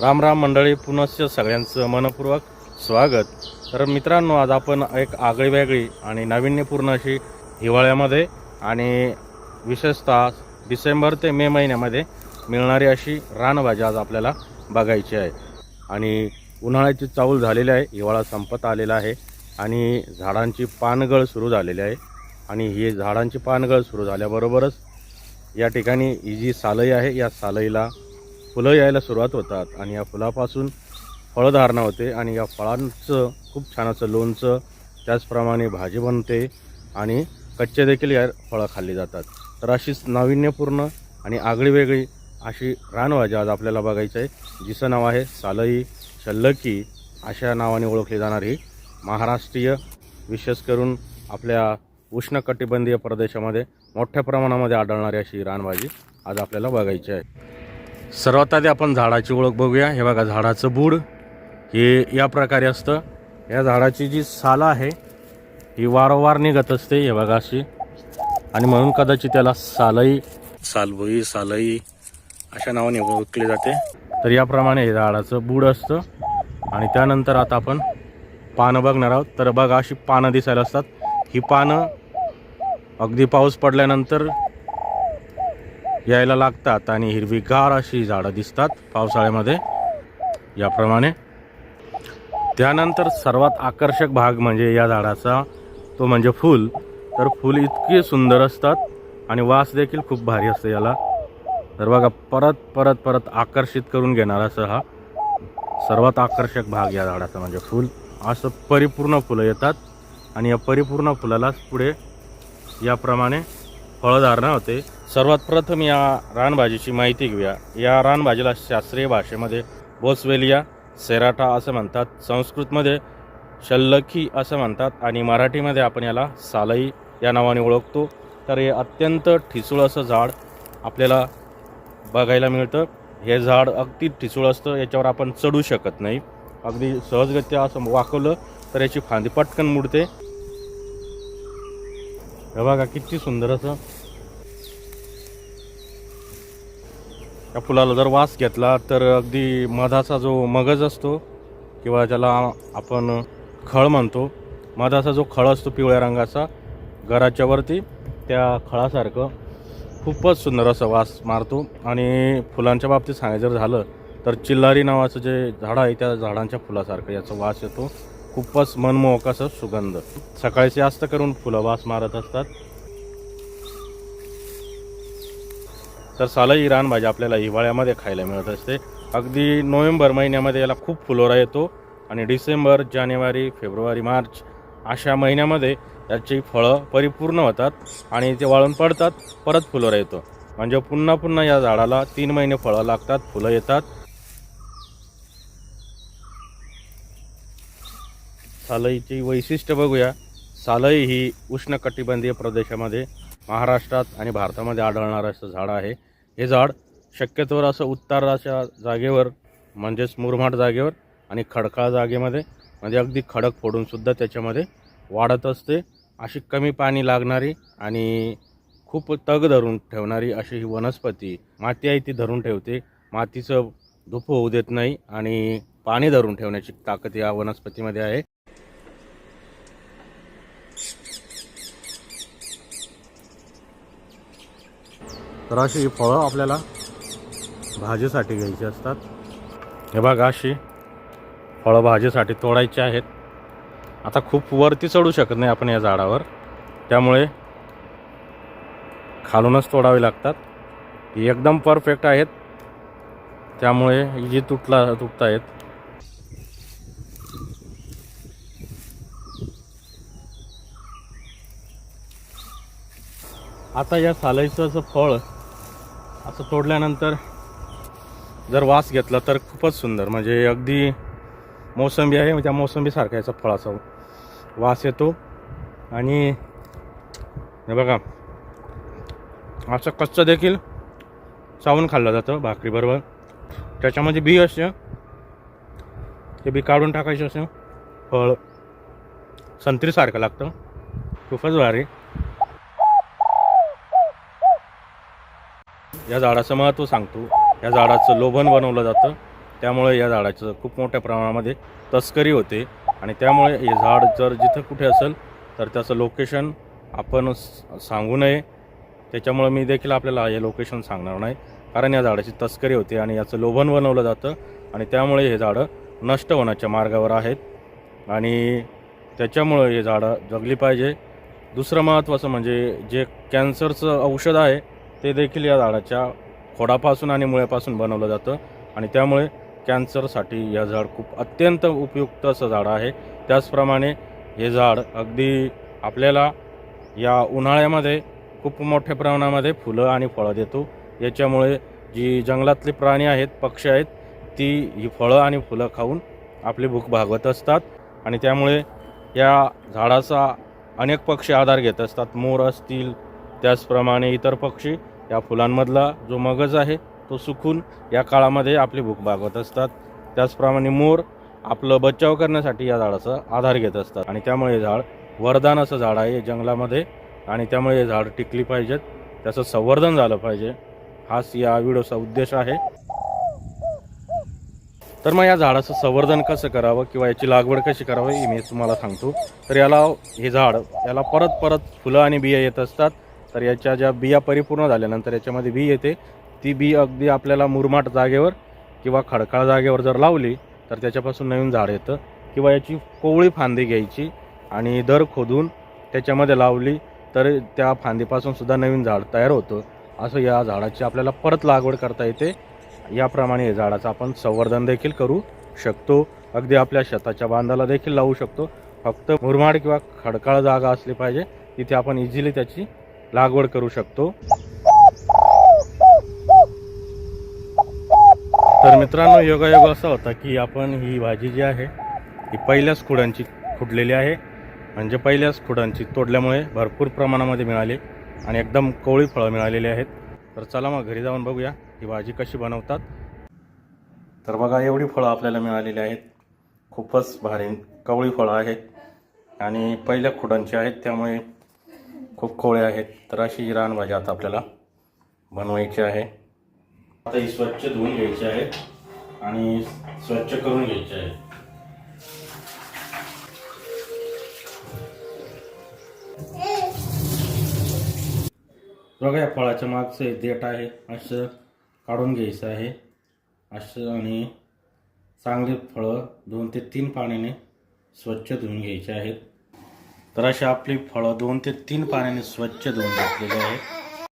राम राम मंडळी पुनश्च सगळ्यांचं मनपूर्वक स्वागत. तर मित्रांनो आज आपण एक आगळी वेगळी आणि नाविन्यपूर्ण अशी हिवाळ्यामध्ये आणि विशेषतः डिसेंबर ते मे महिन्यामध्ये मिळणारी अशी रानभाजी आज आपल्याला बघायची आहे. आणि उन्हाळ्याची चाऊल झालेली आहे हिवाळा संपत आलेला आहे आणि झाडांची पानगळ सुरू झालेली आहे. आणि ही झाडांची पानगळ सुरू झाल्याबरोबरच या ठिकाणी ही जी सालई आहे या सालईला फुलं यायला सुरुवात होतात आणि या फुलापासून फळधारणा होते आणि या फळांचं खूप छान असं लोणचं त्याचप्रमाणे भाजी बनते आणि कच्चे देखील या फळं खाल्ली जातात. तर अशीच नाविन्यपूर्ण आणि आगळी वेगळी अशी रानभाजी आज आपल्याला बघायची आहे जिचं नाव आहे सालई शल्लकी अशा नावाने ओळखली जाणारी महाराष्ट्रीय विशेष करून आपल्या उष्णकटिबंधीय प्रदेशामध्ये मोठ्या प्रमाणामध्ये आढळणारी अशी रानभाजी आज आपल्याला बघायची आहे. सर्वात आधी आपण झाडाची ओळख बघूया. हे बघा झाडाचं बूड हे या प्रकारे असतं. या झाडाची जी साल आहे ही वारंवार निघत असते. हे बघा अशी. आणि म्हणून कदाचित त्याला सालई सालभुई सालई अशा नावाने ओळखले जाते. तर याप्रमाणे हे झाडाचं बूड असतं. आणि त्यानंतर आता आपण पानं बघणार आहोत. तर बघा अशी पानं दिसायला असतात. ही पानं अगदी पाऊस पडल्यानंतर यायला लागतात आणि हिरवीगार अशी झाडं दिसतात पावसाळ्यामध्ये. याप्रमाणे. त्यानंतर सर्वात आकर्षक भाग म्हणजे या झाडाचा तो म्हणजे फूल. तर फूल इतके सुंदर असतात आणि वास देखील खूप भारी असते याला. तर बघा परत परत परत आकर्षित करून घेणारा असं हा सर्वात आकर्षक भाग या झाडाचा म्हणजे फूल. असं परिपूर्ण फुलं येतात आणि या परिपूर्ण फुलालाच पुढे याप्रमाणे फळधारणा होते. सर्वात प्रथम या रानभाजीची माहिती घेऊया. या रानभाजीला शास्त्रीय भाषेमध्ये बोसवेलिया सेराटा असं म्हणतात. संस्कृतमध्ये शल्लखी असं म्हणतात आणि मराठीमध्ये आपण याला सालई या नावाने ओळखतो. तर हे अत्यंत ठिसूळ असं झाड आपल्याला बघायला मिळतं. हे झाड अगदी ठिसूळ असतं याच्यावर आपण चढू शकत नाही. अगदी सहजगत्या असं वाकवलं तर याची फांदी पटकन मुडते. हे बघा किती सुंदर असं त्या फुलाला जर वास घेतला तर अगदी मधाचा जो मगज असतो किंवा ज्याला आपण खळ म्हणतो मधाचा जो खळ असतो पिवळ्या रंगाचा घराच्या वरती त्या खळासारखं खूपच सुंदर असा वास मारतो. आणि फुलांच्या बाबतीत सांगायचं जर झालं तर चिल्लारी नावाचं जे झाड आहे त्या झाडांच्या फुलासारखं याचा वास येतो. खूपच मनमोहक असं सुगंध. सकाळी जास्त करून फुलं वास मारत असतात. तर सालई रानभाजी आपल्याला हिवाळ्यामध्ये खायला मिळत असते. अगदी नोव्हेंबर महिन्यामध्ये याला खूप फुलोरा येतो आणि डिसेंबर जानेवारी फेब्रुवारी मार्च अशा महिन्यामध्ये याची फळं परिपूर्ण होतात आणि ते वाळून पडतात परत फुलोरा येतो. म्हणजे पुन्हा पुन्हा या झाडाला तीन महिने फळं लागतात फुलं येतात. सालईची वैशिष्ट्य बघूया. सालई ही उष्णकटिबंधीय प्रदेशामध्ये महाराष्ट्रात आणि भारतामध्ये आढळणारं असं झाड आहे. हे झाड शक्यतोवर असं उत्तराच्या जागेवर म्हणजेच मुरमाड जागेवर आणि खडकाळ जागेमध्ये म्हणजे अगदी खडक फोडूनसुद्धा त्याच्यामध्ये वाढत असते. अशी कमी पाणी लागणारी आणि खूप तग धरून ठेवणारी अशी ही वनस्पती माती आहे ती धरून ठेवते. मातीचं धूप होऊ देत नाही आणि पाणी धरून ठेवण्याची ताकद या वनस्पतीमध्ये आहे. तर अशी ही फळं आपल्याला भाजीसाठी घ्यायची असतात. हे बघा अशी फळं भाजीसाठी तोडायची आहेत. आता खूप वरती चढू शकत नाही आपण या झाडावर. त्यामुळे खालूनच तोडावे लागतात. ही एकदम परफेक्ट आहेत. त्यामुळे ही जी तुटला तुटत आहेत. आता या सालाईचं असं फळ असं तोडल्यानंतर जर वास घेतला तर खूपच सुंदर. म्हणजे अगदी मोसंबी आहे म्हणजे त्या मोसंबीसारखा याचा फळाचा वास येतो. आणि हे बघा असं कच्चं देखील चावून खाल्लं जातं भाकरीबरोबर त्याच्यामध्ये बी असते ते बी काढून टाकायचं असं फळ संत्रीसारखं लागतं. खूपच भारी. या झाडाचं महत्त्व सांगतो. या झाडाचं लोभन बनवलं जातं. त्यामुळे या झाडाचं खूप मोठ्या प्रमाणामध्ये तस्करी होते. आणि त्यामुळे हे झाड जर जिथं कुठे असेल तर त्याचं लोकेशन आपण सांगू नये. त्याच्यामुळे मी देखील आपल्याला हे लोकेशन सांगणार नाही. कारण या झाडाची तस्करी होते आणि याचं लोभन बनवलं जातं. आणि त्यामुळे हे झाडं नष्ट होण्याच्या मार्गावर आहेत. आणि त्याच्यामुळं हे झाडं जगली पाहिजे. दुसरं महत्त्वाचं म्हणजे जे कॅन्सरचं औषध आहे ते देखील या झाडाच्या खोडापासून आणि मुळ्यापासून बनवलं जातं. आणि त्यामुळे कॅन्सरसाठी या झाड खूप अत्यंत उपयुक्त असं झाड आहे. त्याचप्रमाणे हे झाड अगदी आपल्याला या उन्हाळ्यामध्ये खूप मोठ्या प्रमाणामध्ये फुलं आणि फळं देतो. याच्यामुळे जी जंगलातले प्राणी आहेत पक्षी आहेत ती ही फळं आणि फुलं खाऊन आपली भूक भागवत असतात. आणि त्यामुळे या झाडाचा अनेक पक्षी आधार घेत असतात. मोर असतील त्याचप्रमाणे इतर पक्षी या फुलांमधला जो मगज आहे तो सुकून या काळामध्ये आपली भूक भागवत असतात. त्याचप्रमाणे मोर आपलं बचाव करण्यासाठी या झाडाचा आधार घेत असतात. आणि त्यामुळे हे झाड वरदान असं झाड आहे जंगलामध्ये. आणि त्यामुळे हे झाड टिकली पाहिजेत. त्याचं संवर्धन झालं पाहिजे. हाच या व्हिडिओचा उद्देश आहे. तर मग या झाडाचं संवर्धन कसं करावं किंवा याची लागवड कशी करावी हे मी तुम्हाला सांगतो. तर याला हे झाड याला परत परत फुलं आणि बिया येत असतात. तर याच्या ज्या बिया परिपूर्ण झाल्यानंतर याच्यामध्ये बी येते. ती बी अगदी आपल्याला मुरमाट जागेवर किंवा खडकाळ जागेवर जर लावली तर त्याच्यापासून नवीन झाड येतं. किंवा याची कोवळी फांदी घ्यायची आणि दर खोदून त्याच्यामध्ये लावली तर त्या फांदीपासून सुद्धा नवीन झाड तयार होतं. असं या झाडाची आपल्याला परत लागवड करता येते. याप्रमाणे या झाडाचं आपण संवर्धन देखील करू शकतो. अगदी आपल्या शेताच्या बांधाला देखील लावू शकतो. फक्त मुरमाड किंवा खडकाळ जागा असली पाहिजे तिथे आपण इझिली त्याची लागवड करू शकतो. तर मित्रांनो योगायोग असा होता की आपण ही भाजी जी आहे ही पहिल्याच खुडांची खुडलेली आहे. म्हणजे पहिल्याच खुडांची तोडल्यामुळे भरपूर प्रमाणामध्ये मिळाली आणि एकदम कवळी फळं मिळालेली आहेत. तर चला मग घरी जाऊन बघूया ही भाजी कशी बनवतात. तर बघा एवढी फळं आपल्याला मिळालेली आहेत. खूपच भारी कवळी फळं आहेत आणि पहिल्या खुडांची आहेत. त्यामुळे खूप खोळे आहेत. तर अशी ही रानभाजी आता आपल्याला बनवायची आहे. आता ही स्वच्छ धुवून घ्यायची आहे आणि स्वच्छ करून घ्यायची आहे. बघा या फळाच्या मागचं देठ आहे. असं काढून घ्यायचं आहे. असं आणि चांगले फळं दोन ते तीन पाण्याने स्वच्छ धुवून घ्यायचे आहेत. तर अशी आपली फळं दोन ते तीन पाण्याने स्वच्छ धुवून घेतलेली आहेत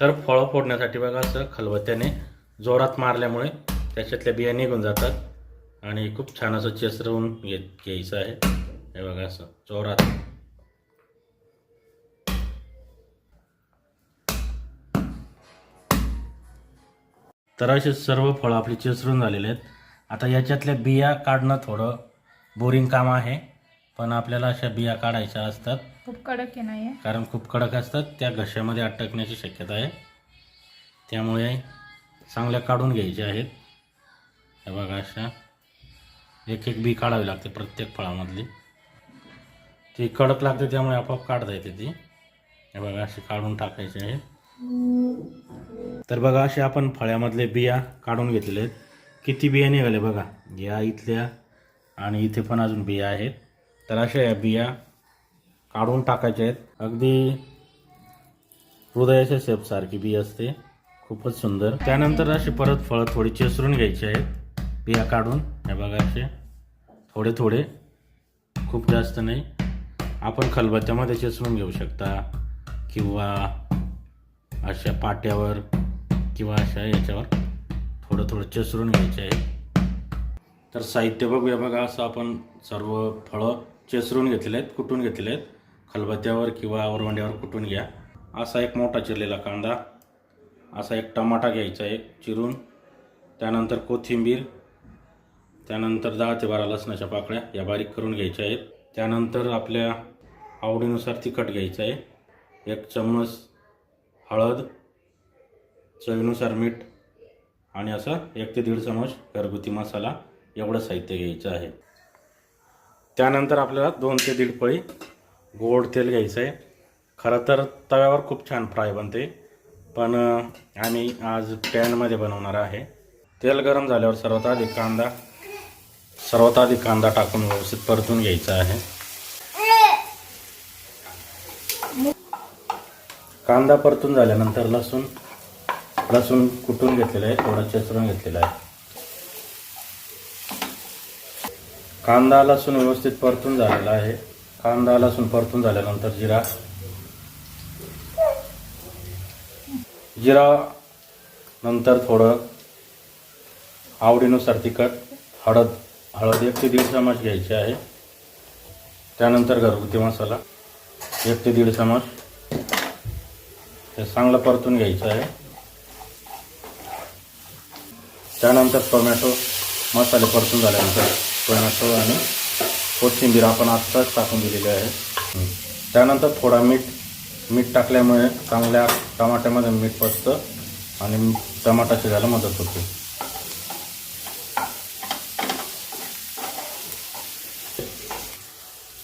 तर फळं फोडण्यासाठी बघा असं खलबत्त्याने जोरात मारल्यामुळे त्याच्यातल्या बिया निघून जातात आणि खूप छान असं चेसरवून घेत घ्यायचं आहे. हे बघा असं जोरात. तर असे सर्व फळं आपली चेसरून झालेले आहेत. आता याच्यातल्या बिया काढणं थोडं बोरिंग काम आहे. पण आपल्याला अशा बिया काढायच्या असतात. खूप कडक आहे नाही कारण खूप कडक असतात. त्या घशामध्ये अटकण्याची शक्यता आहे. त्यामुळे चांगल्या काढून घ्यायच्या आहेत. हे बघा अशा. एक एक बी काढावी लागते प्रत्येक फळामधली. ती कडक लागते त्यामुळे आपोआप काढता येते ती. हे बघा अशी काढून टाकायची आहे. तर बघा असे आपण फळ्यामधले बिया काढून घेतलेले आहेत. किती बिया निघाले बघा. या इथल्या आणि इथे पण अजून बिया आहेत. तर अशा या बिया काढून टाकायच्या आहेत. अगदी हृदयाच्या शेपसारखी बी असते. खूपच सुंदर. त्यानंतर असे परत फळं थोडी चेसरून घ्यायची आहेत. बिया काढून. हे बघा असे. थोडे थोडे. खूप जास्त नाही. आपण खलबत्त्यामध्ये चेसरून घेऊ शकता. किंवा अशा पाट्यावर किंवा अशा याच्यावर थोडं थोडं चेसरून घ्यायचे आहे तर साहित्य बघूया बघा. असं आपण सर्व फळं चेसरून घेतलेले आहेत कुटून घेतलेले आहेत खलबत्त्यावर किंवा वरवंड्यावर कुटून घ्या. असा एक मोठा चिरलेला कांदा असा एक टमाटा घ्यायचा आहे चिरून त्यानंतर कोथिंबीर त्यानंतर दहा ते बारा लसणाच्या पाकळ्या या बारीक करून घ्यायच्या आहेत. त्यानंतर आपल्या आवडीनुसार तिखट घ्यायचं आहे. एक चम्मच हळद चवीनुसार मीठ आणि असं एक ते दीड चमच घरगुती मसाला एवढं साहित्य घ्यायचं आहे. त्यानंतर आपल्याला दोन ते दीड पळी गोड तेल घ्यायचं आहे. खरं तर तव्यावर खूप छान फ्राय बनते. पण आम्ही आज पॅनमध्ये बनवणार आहे. तेल गरम झाल्यावर सर्वात आधी कांदा सर्वात आधी कांदा टाकून व्यवस्थित परतून घ्यायचा आहे. कांदा परतून झाल्यानंतर लसूण लसूण कुटून घेतलेलं आहे थोडं चेचरून घेतलेलं आहे. कांदा लसूण व्यवस्थित परतून झालेला आहे. कांदा लसूण परतून झाल्यानंतर जिरा. जिरा नंतर थोडं आवडीनुसार तिखट हळद हळद एक ते दीड चमच घ्यायची आहे. त्यानंतर घरगुती मसाला एक ते दीड चमच हे चांगलं परतून घ्यायचं आहे. त्यानंतर टोमॅटो मसाले परतून झाल्यानंतर टोमॅटो आणि कोथिंबीर आपण आत्ताच टाकून दिलेली आहे. त्यानंतर थोडा मीठ मीठ टाकल्यामुळे चांगल्या टमाट्यामध्ये मीठ पचतं आणि टमाटा शिजायला मदत होते.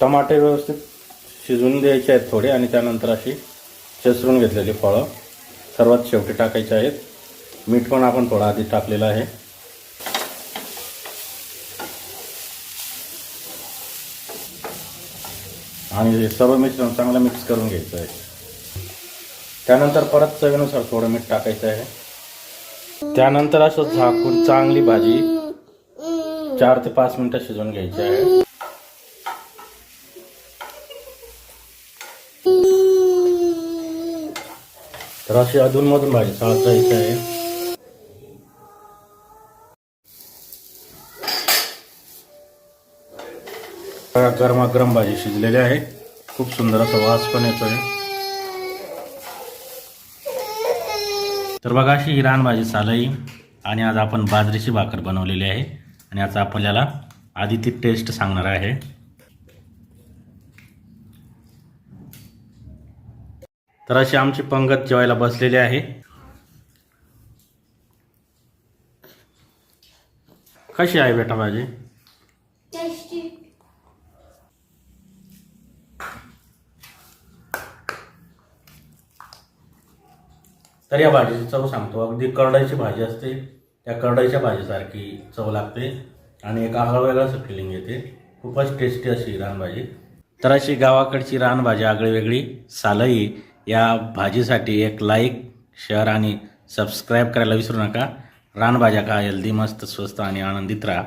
टमाटे व्यवस्थित शिजवून द्यायचे आहेत थोडे आणि त्यानंतर अशी चसरून घेतलेली फळं सर्वात शेवटी टाकायचे आहेत. मीठ पण आपण थोडा आधी टाकलेलं आहे. आणि हे सर्व मिश्रण चांगलं मिक्स करून घ्यायचं आहे. त्यानंतर परत चवीनुसार थोडं मीठ टाकायचं आहे. त्यानंतर असं झाकून चांगली भाजी चार ते पाच मिनिटं शिजवून घ्यायची आहे. तर अशी अधूनमधून भाजी चाळत जायची आहे. बघा, गरमागरम भाजी शिजलेली आहे. खूप सुंदर असा वास पण येतोय. तर बघा अशी ही रानभाजी चालई आणि आज आपण बाजरीची भाकर बनवलेली आहे. आणि आता आपल्याला आधी ती टेस्ट सांगणार आहे. तर अशी आमची पंगत जेवायला बसलेली आहे. कशी आहे बेटा भाजी? तर या भाजीची चव सांगतो. अगदी करडाईची भाजी असते. त्या करडाईच्या भाजीसारखी चव लागते आणि एक आगळं वेगळं असं फिलिंग येते. खूपच टेस्टी अशी रानभाजी तर अशी गावाकडची रानभाजी आगळी वेगळी सालई या भाजीसाठी एक लाईक शेअर आणि सबस्क्राईब करायला विसरू नका. रानभाज्या का हेल्दी मस्त स्वस्त आणि आनंदित राहा.